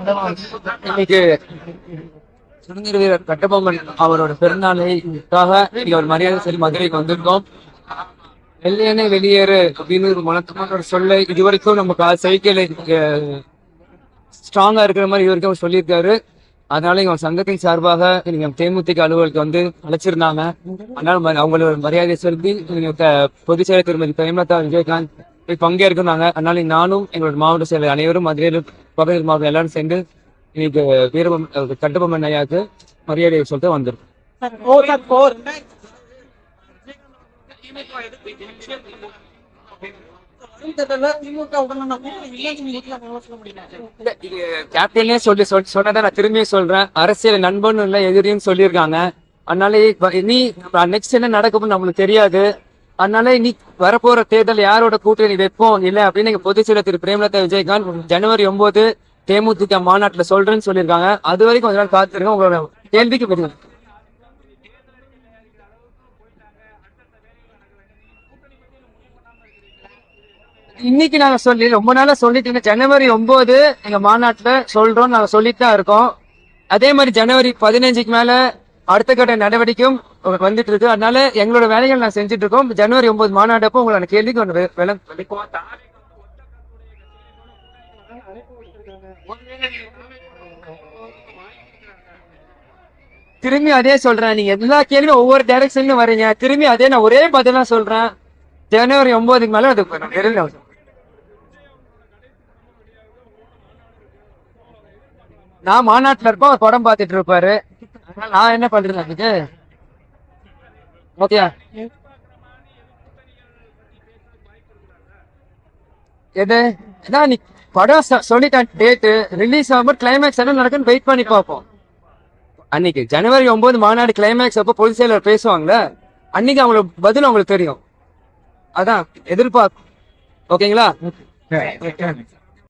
இன்னைக்கு சுதந்திர வீரர் கட்டபொம்மன் அவரோட பிறந்தநாளைக்காக இன்னைக்கு ஒரு மரியாதை சொல்லி மதுரைக்கு வந்திருக்கோம். வெள்ளையனே வெளியேறு அப்படின்னு ஒரு மனத்தமான சொல்ல இது வரைக்கும் நம்ம கா சைக்கிள் ஸ்ட்ராங்கா இருக்கிற மாதிரி இது வரைக்கும் சொல்லியிருக்காரு. அதனால எங்க சங்கத்தின் சார்பாக நீங்க தேமுதிக அலுவலகத்துக்கு வந்து அழைச்சிருந்தாங்க. அதனால அவங்களோட மரியாதை சொல்லி நீங்க பொதுச் செயலர் திருமதி பிரேமலதா விஜயகாந்த் போய் பங்கேற்கிறாங்க அதனால நானும் எங்களோட மாவட்ட செயலர் அனைவரும் மதுரையில் பகுதியில் மாவட்டம் எல்லாரும் சேர்ந்து இன்னைக்கு வீரபம் கட்டபொம்மன் ஐயாவுக்கு மரியாதை சொல்லிட்டு வந்திருக்கோம். கேப்டனே சொல்லி சொல் சொன்னதை நான் திரும்பியும் சொல்றேன். அரசியல் நண்பன் இல்ல எதிரின்னு சொல்லியிருக்காங்க. அதனால இனி நெக்ஸ்ட் என்ன நடக்கும்னு நம்மளுக்கு தெரியாது. அதனால இனி வரப்போற தேர்தல் யாரோட கூட்டணி வைப்போம்? இல்ல அப்படின்னு எங்க பொதுச் திரு பிரேமலதா விஜயகாந்த் ஜனவரி ஒன்பது தேமுதிக மாநாட்டுல சொல்றேன்னு சொல்லியிருக்காங்க. அது வரைக்கும் கொஞ்ச நாள் காத்திருக்கோம் உங்களோட கேள்விக்கு பதில் இன்னைக்கு நாங்க சொல்லி ரொம்ப நாளா சொல்லிட்டு இருந்தோம் ஜனவரி ஒன்பது எங்க மாநாட்டுல சொல்றோம் நாங்க சொல்லிட்டு தான் இருக்கோம். அதே மாதிரி ஜனவரி பதினஞ்சுக்கு மேல அடுத்த கட்ட நடவடிக்கையும் வந்துட்டு இருக்கு அதனால எங்களோட வேலைகள் நான் செஞ்சுட்டு இருக்கோம் ஜனவரி ஒன்பது மாநாடப்போ உங்களோட கேள்விக்கு ஒன்று திரும்பி அதே சொல்றேன். நீங்க எல்லா கேள்வியும் ஒவ்வொரு டைரக்ஷன்ல வரீங்க. திரும்பி அதே நான் ஒரே பதிலா சொல்றேன். ஜனவரி ஒன்பதுக்கு மேல அது தெரியல நான் மாநாட்டுல இருப்போம் படம் பார்த்துட்டு இருப்பாரு. நான் என்ன பண்றேன் அதுக்கு ஓகே. எது? அதான் நீ படம் சொல்லிட்டேன் டேட்டு ரிலீஸ் ஆகும்போது கிளைமேக்ஸ் என்ன நடக்குன்னு வெயிட் பண்ணி பார்ப்போம். அன்னைக்கு ஜனவரி ஒன்பது மாநாடு கிளைமேக்ஸ் அப்போ பொது செயலர் பேசுவாங்கல்ல? அன்னைக்கு அவங்களுக்கு பதில் அவங்களுக்கு தெரியும். அதான் எதிர்பார்க்கும் ஓகேங்களா?